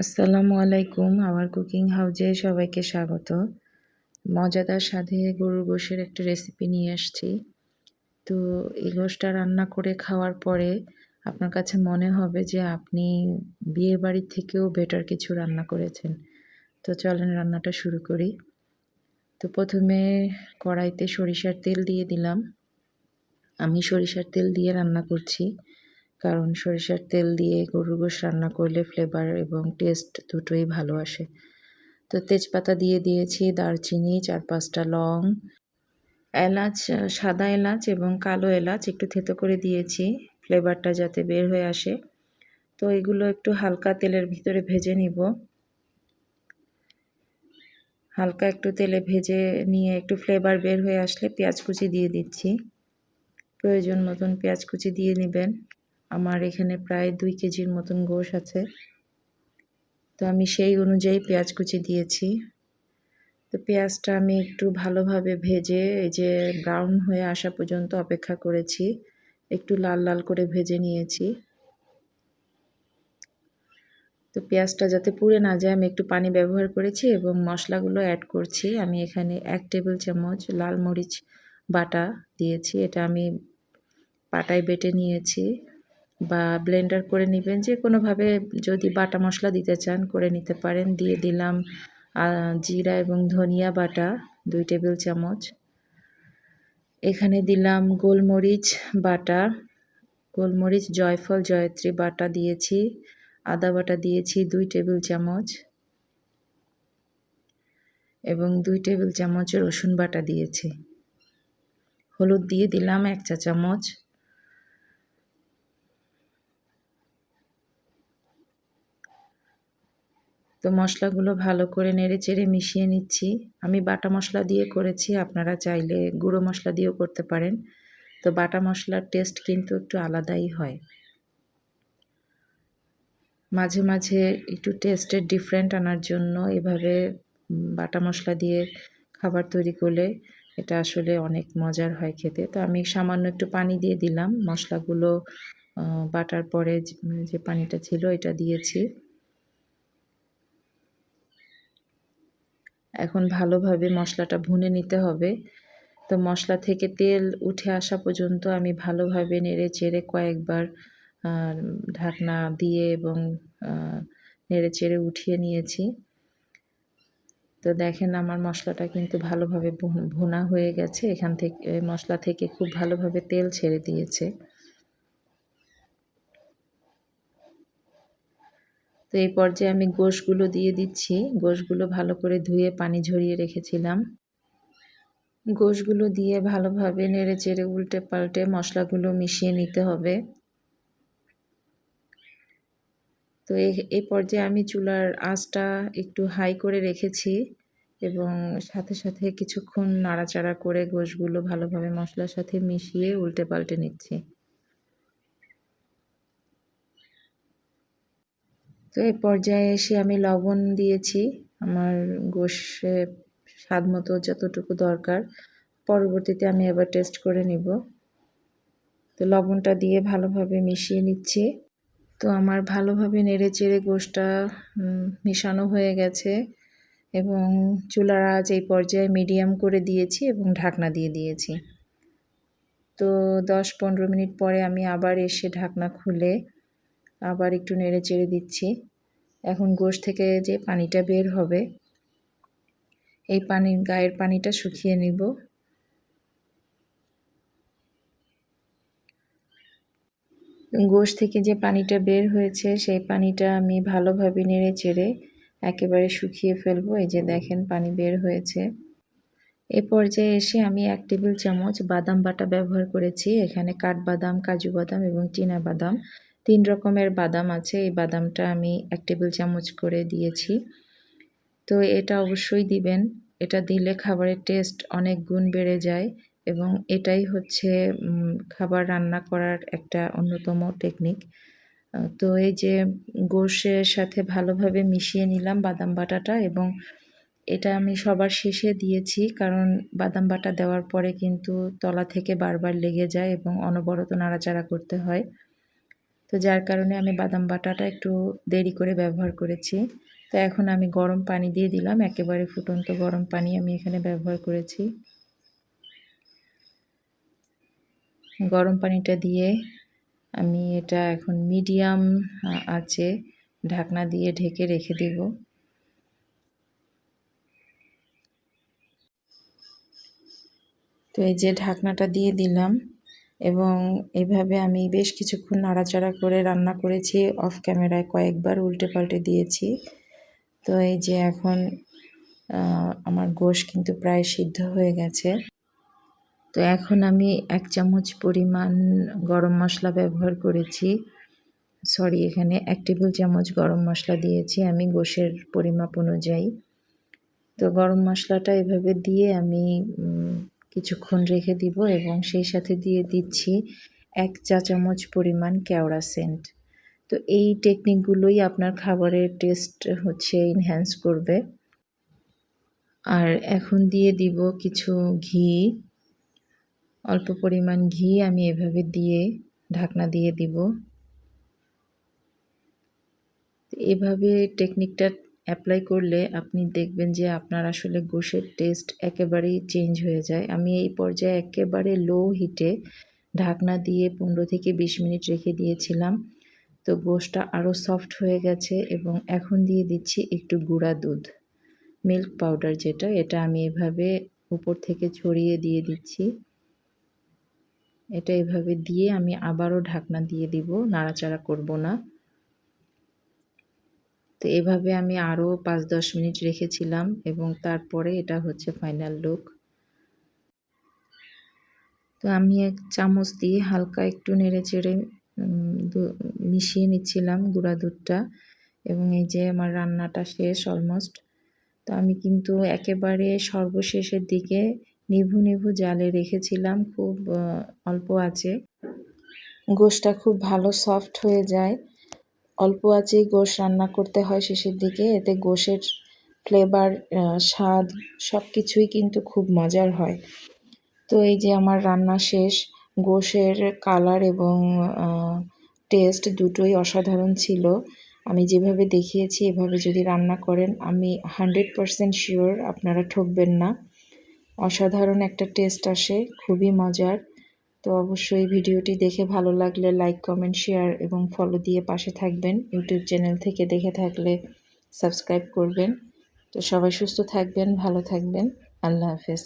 আসসালামু আলাইকুম, আমার কুকিং হাউজে সবাইকে স্বাগত। মজাদার স্বাদে গরুর গোশের একটা রেসিপি নিয়ে আসছি। তো এই গোশটা রান্না করে খাওয়ার পরে আপনার কাছে মনে হবে যে আপনি বিয়ে বাড়ির থেকেও বেটার কিছু রান্না করেছেন। তো চলেন রান্নাটা শুরু করি। তো প্রথমে কড়াইতে সরিষার তেল দিয়ে দিলাম। আমি সরিষার তেল দিয়ে রান্না করছি। কারণ সরিষার তেল দিয়ে গরুর গোশ রান্না করলে ফ্লেভার এবং টেস্ট দুটোই ভালো আসে। তো তেজপাতা দিয়ে দিয়েছি দারচিনি, চার পাঁচটা লং, এলাচ, সাদা এলাচ এবং কালো এলাচ একটু থেতো করে দিয়েছি ফ্লেভারটা যাতে বের হয়ে আসে। তো এগুলো একটু হালকা তেলের ভিতরে ভেজে নিব। হালকা একটু তেলে ভেজে নিয়ে একটু ফ্লেভার বের হয়ে আসলে পেঁয়াজ কুচি দিয়ে দিচ্ছি। প্রয়োজন মতন পেঁয়াজ কুচি দিয়ে নেবেন। আমার এখানে প্রায় দুই কেজির মতন গোশ আছে। তো আমি সেই অনুযায়ী পেঁয়াজ কুচি দিয়েছি। তো পেঁয়াজটা আমি একটু ভালোভাবে ভেজে, এই যে ব্রাউন হয়ে আসা পর্যন্ত অপেক্ষা করেছি, একটু লাল লাল করে ভেজে নিয়েছি। তো পেঁয়াজটা যাতে পুড়ে না যায়, আমি একটু পানি ব্যবহার করেছি এবং মশলাগুলো অ্যাড করছি। আমি এখানে এক টেবিল চামচ লাল মরিচ বাটা দিয়েছি। এটা আমি পাটায় বেটে নিয়েছি। বা ব্লেন্ডার করে নেবেন, যে কোনোভাবে যদি বাটা মশলা দিতে চান করে নিতে পারেন। দিয়ে দিলাম জিরা এবং ধনিয়া বাটা, দুই টেবিল চামচ। এখানে দিলাম গোলমরিচ বাটা। গোলমরিচ, জয়ফল, জয়ত্রী বাটা দিয়েছি। আদা বাটা দিয়েছি, দুই টেবিল চামচ। এবং দুই টেবিল চামচ রসুন বাটা দিয়েছি। হলুদ দিয়ে দিলাম এক চা চামচ তো মশলাগুলো ভালো করে নেড়ে চেড়ে মিশিয়ে নিচ্ছি। আমি বাটা মশলা দিয়ে করেছি, আপনারা চাইলে গুঁড়ো মশলা দিয়েও করতে পারেন। তো বাটা মশলার টেস্ট কিন্তু একটু আলাদাই হয়। মাঝে মাঝে একটু টেস্টের ডিফারেন্ট আনার জন্য এভাবে বাটা মশলা দিয়ে খাবার তৈরি করলে এটা আসলে অনেক মজার হয় খেতে। তো আমি সামান্য একটু পানি দিয়ে দিলাম। মশলাগুলো বাটার পরে যে পানিটা ছিল এটা দিয়েছি। এখন ভালোভাবে মশলাটা ভুনে নিতে হবে। তো মশলা থেকে তেল উঠে আসা পর্যন্ত আমি ভালোভাবে নেড়ে চেড়ে কয়েকবার ঢাকনা দিয়ে এবং নেড়ে চেড়ে উঠিয়ে নিয়েছি। তো দেখেন আমার মশলাটা কিন্তু ভালোভাবে ভুনা হয়ে গেছে। এখান থেকে মশলা থেকে খুব ভালোভাবে তেল ছেড়ে দিয়েছে। তো এই পর্যায়ে আমি গোশগুলো দিয়ে দিচ্ছি। গোশগুলো ভালো করে ধুয়ে পানি ঝরিয়ে রেখেছিলাম। গোশগুলো দিয়ে ভালোভাবে নেড়ে চেড়ে উল্টে পাল্টে মশলাগুলো মিশিয়ে নিতে হবে। তো এই পর্যায়ে আমি চুলার আঁচটা একটু হাই করে রেখেছি এবং সাথে সাথে কিছুক্ষণ নাড়াচাড়া করে গোশগুলো ভালোভাবে মশলার সাথে মিশিয়ে উল্টে পাল্টে নিচ্ছি। তো এই পর্যায়ে এসে আমি লবণ দিয়েছি। আমার গোশে স্বাদ মতো যতটুকু দরকার, পরবর্তীতে আমি আবার টেস্ট করে নিব। তো লবণটা দিয়ে ভালোভাবে মিশিয়ে নিচ্ছি। তো আমার ভালোভাবে নেড়ে চেড়ে গোশটা মেশানো হয়ে গেছে এবং চুলার আজ এই পর্যায়ে মিডিয়াম করে দিয়েছি এবং ঢাকনা দিয়ে দিয়েছি। তো দশ পনেরো মিনিট পরে আমি আবার এসে ঢাকনা খুলে আবার একটু নেড়ে চেড়ে দিচ্ছি। এখন গোশ থেকে যে পানিটা বের হবে, এই পানির গায়ের পানিটা শুকিয়ে নিব। গোশ থেকে যে পানিটা বের হয়েছে, সেই পানিটা আমি ভালোভাবে নেড়ে চেড়ে একেবারে শুকিয়ে ফেলব। এই যে দেখেন পানি বের হয়েছে। এ পর্যায়ে এসে আমি এক টেবিল চামচ বাদাম বাটা ব্যবহার করেছি। এখানে কাঠবাদাম, কাজু বাদাম এবং চীনা বাদাম তিন রকমের বাদাম আছে। এই বাদামটা আমি এক টেবিল চামচ করে দিয়েছি। তো এটা অবশ্যই দিবেন। এটা দিলে খাবারের টেস্ট অনেক গুণ বেড়ে যায় এবং এটাই হচ্ছে খাবার রান্না করার একটা অন্যতম টেকনিক। তো এই যে গোশের সাথে ভালোভাবে মিশিয়ে নিলাম বাদাম বাটাটা এবং এটা আমি সবার শেষে দিয়েছি কারণ বাদাম বাটা দেওয়ার পরে কিন্তু তলা থেকে বারবার লেগে যায় এবং অনবরত নাড়াচাড়া করতে হয়। তো যার কারণে আমি বাদাম বাটাটা একটু দেরি করে ব্যবহার করেছি। তো এখন আমি গরম পানি দিয়ে দিলাম, একেবারে ফুটন্ত গরম পানি আমি এখানে ব্যবহার করেছি। গরম পানিটা দিয়ে আমি এটা এখন মিডিয়াম আছে ঢাকনা দিয়ে ঢেকে রেখে দেব। তো এই যে ঢাকনাটা দিয়ে দিলাম এবং এভাবে আমি বেশ কিছুক্ষণ নাড়াচাড়া করে রান্না করেছি। অফ ক্যামেরায় কয়েকবার উল্টে পাল্টে দিয়েছি। তো এই যে এখন আমার গোশ কিন্তু প্রায় সিদ্ধ হয়ে গেছে। তো এখন আমি এক চামচ পরিমাণ গরম মশলা ব্যবহার করেছি। সরি, এখানে এক টেবিল চামচ গরম মশলা দিয়েছি আমি গোশের পরিমাপ অনুযায়ী। তো গরম মশলাটা এভাবে দিয়ে আমি কিছুক্ষণ রেখে দিব এবং সেই সাথে দিয়ে দিচ্ছি এক চা চামচ পরিমাণ কেওড়া সেন্ট। তো এই টেকনিকগুলোই আপনার খাবারের টেস্ট হচ্ছে ইনহ্যান্স করবে। আর এখন দিয়ে দিব কিছু ঘি। অল্প পরিমাণ ঘি আমি এভাবে দিয়ে ঢাকনা দিয়ে দিব। এভাবে টেকনিকটা অ্যাপ্লাই করলে আপনি দেখবেন যে আপনার আসলে গোশের টেস্ট একেবারেই চেঞ্জ হয়ে যায়। আমি এই পর্যায়ে একেবারে লো হিটে ঢাকনা দিয়ে পনেরো থেকে বিশ মিনিট রেখে দিয়েছিলাম। তো গোশটা আরও সফট হয়ে গেছে এবং এখন দিয়ে দিচ্ছি একটু গুঁড়া দুধ মিল্ক পাউডার যেটা, এটা আমি এভাবে উপর থেকে ছড়িয়ে দিয়ে দিচ্ছি। এটা এভাবে দিয়ে আমি আবারও ঢাকনা দিয়ে দিব, নাড়াচাড়া করব না। তো এভাবে আমি আরও পাঁচ দশ মিনিট রেখেছিলাম এবং তারপরে এটা হচ্ছে ফাইনাল লুক তো আমি এক চামচ দিয়ে হালকা একটু নেড়ে চেড়ে মিশিয়ে নিচ্ছিলাম গুঁড়া দুধটা এবং এই যে আমার রান্নাটা শেষ অলমোস্ট তো আমি কিন্তু একেবারে সর্বশেষের দিকে নিভু নিভু জালে রেখেছিলাম খুব অল্প আছে। গোশটা খুব ভালো সফট হয়ে যায়। অল্প আঁচেই গোশ রান্না করতে হয় শেষের দিকে। এতে গোশের ফ্লেভার স্বাদ সব কিছুই কিন্তু খুব মজার হয়। তো এই যে আমার রান্না শেষ, গোশের কালার এবং টেস্ট দুটোই অসাধারণ ছিল। আমি যেভাবে দেখিয়েছি, এভাবে যদি রান্না করেন, আমি হান্ড্রেড পারসেন্ট শিওর আপনারা ঠকবেন না। অসাধারণ একটা টেস্ট আসে, খুবই মজার। তো অবশ্যই ভিডিওটি দেখে ভালো লাগলে লাইক কমেন্ট শেয়ার এবং ফলো দিয়ে পাশে থাকবেন। ইউটিউব চ্যানেল থেকে দেখে থাকলে সাবস্ক্রাইব করবেন। তো সবাই সুস্থ থাকবেন, ভালো থাকবেন। আল্লাহ হাফেজ।